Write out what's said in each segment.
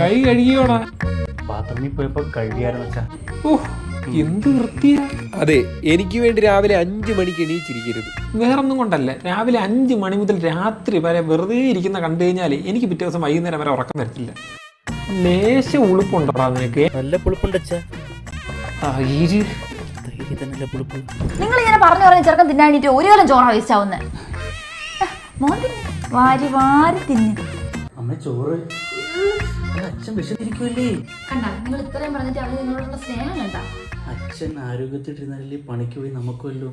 കൈ കഴുകിയോടാ. ബാത്റൂമിൽ പോയപ്പോ കഴുകിയായിരുന്നു വെച്ചാ എന്ത് വൃത്തിയാ. അതെ എനിക്ക് വേണ്ടി രാവിലെ അഞ്ചു മണിക്ക് എണീച്ചിരിക്കരുത്. വേറൊന്നും കൊണ്ടല്ല. രാവിലെ അഞ്ച് മണി മുതൽ രാത്രി വരെ വെറുതെ ഇരിക്കുന്ന കണ്ടു കഴിഞ്ഞാൽ എനിക്ക് പിറ്റേ ദിവസം വൈകുന്നേരം വരെ ഉറക്കം വരത്തില്ല. ലേശ ഉളുപ്പുണ്ടോടാ നിനക്ക്. നല്ല പുളിപ്പുണ്ടച്ചാ ആ, ഇരി. തൈര് തന്നെ പുളിപ്പ്. നിങ്ങൾ ഇങ്ങനെ പറഞ്ഞു പറഞ്ഞ ചെറുക്കൻ തിന്നാണിട്ട് ഒരു കാലം ചോറ വേസ്റ്റ് ആവുന്നേ. മോൻ തിന്ന്. വാരി വാരി തിന്നു. അമ്മ ചോറ്. അച്ഛൻ വിശന്നിരിക്കുമല്ലേ കണ്ട നിങ്ങൾ ഇത്രയും പറഞ്ഞിട്ട് അവർ നിങ്ങളോടുള്ള സ്നേഹം കണ്ട. അച്ഛൻ ആരോഗ്യത്തിട്ടിരുന്നാലേ പണിക്ക് പോയി നമുക്കുമല്ലോ.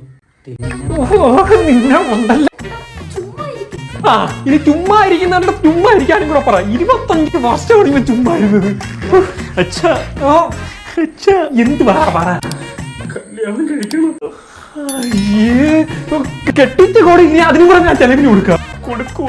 ആ ഇത് ചുമ്മാ ഇരിക്കുന്നുണ്ട് ചുമ്മാ ഇരിക്കാനും കൂടെ പറ. ഇരുപത്തഞ്ച് വർഷമാണ് ചുമ്മാ ഇരുന്നത്. അച്ഛാ ഓ അച്ഛാ എന്ത് പറ പറ. കല്യാണം കഴിക്കണം. അയ്യേ, കെട്ടിച്ച കോടി ഇനി അതിനും കൂടെ ഞാൻ ചെലവിന് കൊടുക്കാം. കൊടുക്കൂ.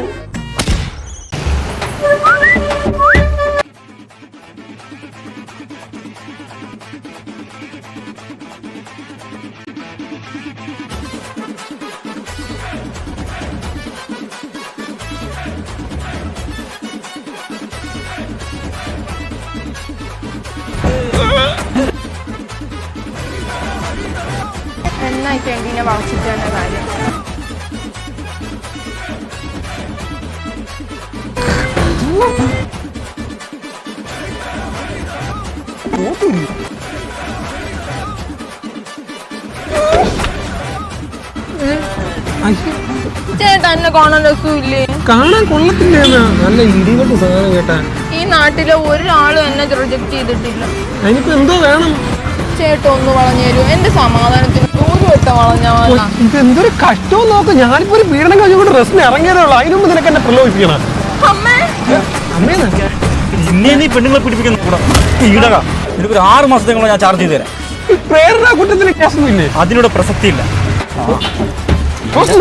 എന്നായി പെണ്ണിനെ വളച്ചിട്ടാണ് കാര്യം. ചേട്ടാ എന്നെ കാണാൻ രസമില്ലേ? കാണാൻ കൊള്ളത്തില്ല നല്ല ഇടികൊണ്ട് സാധനം കേട്ടാ ഈ നാട്ടിലെ ഒരാളും എന്നെ റിജക്ട് ചെയ്തിട്ടില്ല. അതിനിപ്പോ എന്തോ വേണം. ചേട്ടാ ഒന്ന് വളഞ്ഞു തരൂ എന്റെ സമാധാനത്തിന് ഇത് എന്തൊരു കഷ്ടവും നോക്ക്. ഞാനിപ്പോ ഒരു പീഡനം കഴിഞ്ഞുകൊണ്ട് റെസ്റ്റിന് ഇറങ്ങിയതേ ഉള്ളൂ അതിനു നിനക്ക് എന്നെ പ്രലോഭിപ്പിക്കണം. അമ്മേ. അമ്മേന്ന് ഇന്നേ നീ പെണ്ണുങ്ങളെ പിടിപ്പിക്കുന്ന കൂടെ. ഈടക നിനക്ക് ഒരു ആറ് മാസത്തേക്കുള്ള ഞാൻ ചാർജ് ചെയ്ത് തരാം പ്രേരണ കൂട്ടത്തിന് കേസൊന്നും ഇല്ലേ? അതിനോട് പ്രസക്തിയില്ല.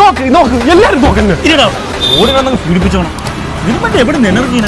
നോക്ക് നോക്ക്. എല്ലാരും നോക്കണ്ടേ ഓടി വന്നങ്ങ് പീഡിപ്പിച്ചോണം. ഇതിന് മറ്റേ എവിടെ നിന്ന് എനർജി